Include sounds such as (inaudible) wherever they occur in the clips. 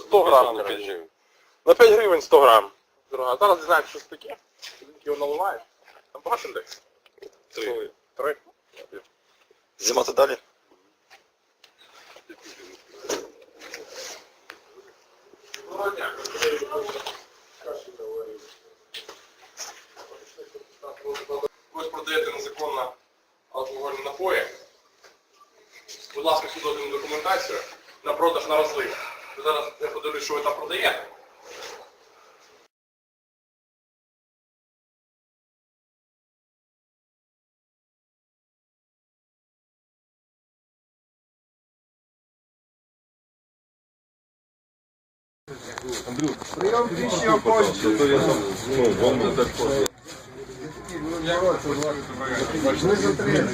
100 грам, коротше. На 5 гривень 100 грам. Дорога. Зараз дізнаємося, що це таке. Його наливає. Там багато людей. Три. Три? Знімати далі. Доброго продаєте незаконно алкогольні напої. Будь ласка, сюди один документацію на продаж на розлив. Зараз я подивлюсь, що ви там продаєте.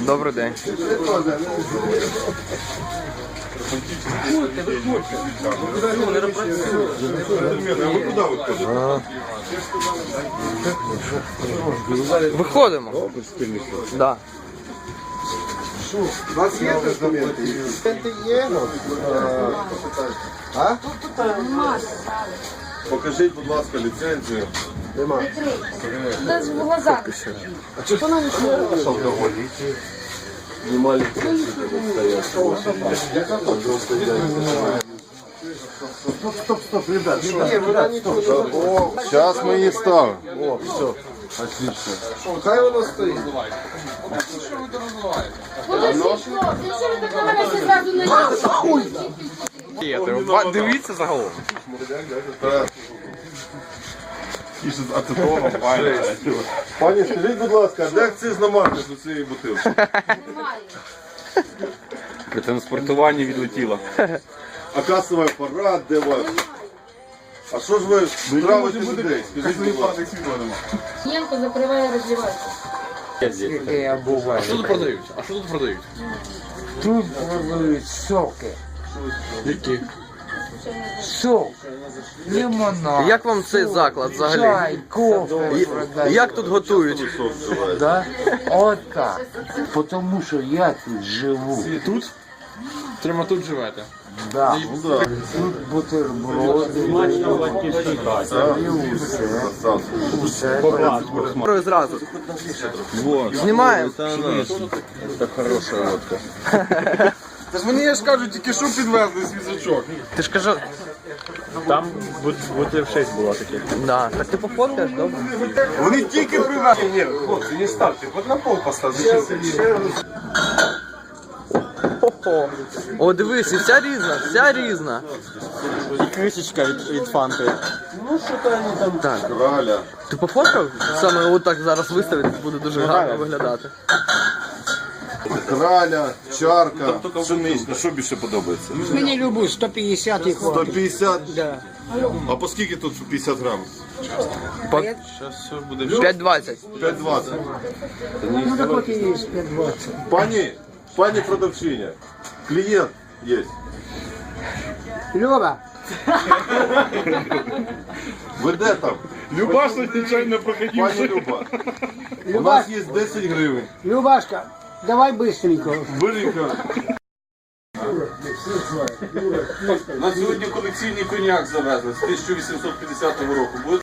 Добрий день. Виходимо. Да. У вас є документи? Є? А? Покажіть, будь ласка, ліцензію. Нема. Даже в глазах. Нема ліцензії, де стоять. Стоп, стоп, стоп, ребят. Ні, вона нічого не забула. Зараз ми її ставимо. О, все. Отлично. Хай воно стоїть. Подожди, хлоп, якщо ви так на мене зразу не Ба- Дивіться загалом. Пані, (laughs) скажіть, будь ласка, де акцизна марка з цієї бутилки? При транспортуванні відлетіло. А касовий апарат, де вас? А що ж ви травите людей? Скажіть, будь ласка. Янко закриває, роздівається. А що тут продають? А що тут продають? Тут продають соки. Які? Сок. Лимонад. Як вам цей заклад взагалі? Чай, кофе продають. Як тут готують? Да? От так. Потому що я тут живу. Тут? Прямо тут живете. Да. Ну. Тут бутерброди. І усе. Усе. Трою зразу. Знімаємо. Та ж мені ж кажуть, тільки що підвезли свізочок. Ти ж кажу. Там бутиль 6 було таке. Да. Так ти пофоткаєш, добре? Вони тільки привезли. Ні, хлопці, не ставте, от на пол поставте. Ого. О, дивись, і вся різна, вся різна. І кришечка від, від фанти. Так. Краля. Ти пофоткав? Саме от так зараз виставити буде дуже гарно виглядати. Краля, чарка, пшенична. Що більше подобається? Мені любу 150 і 150? А по скільки тут 50 грам? 5,20. 5,20. Ну так от і є 520. Пані, пані продавчиня, клієнт є. Люба, Ви де там? Любаш нічайно проходив. Пані Люба, у нас є 10 гривень. Любашка, давай быстренько. Быстренько. На сьогодні колекційний коняк завезли з 1850 року.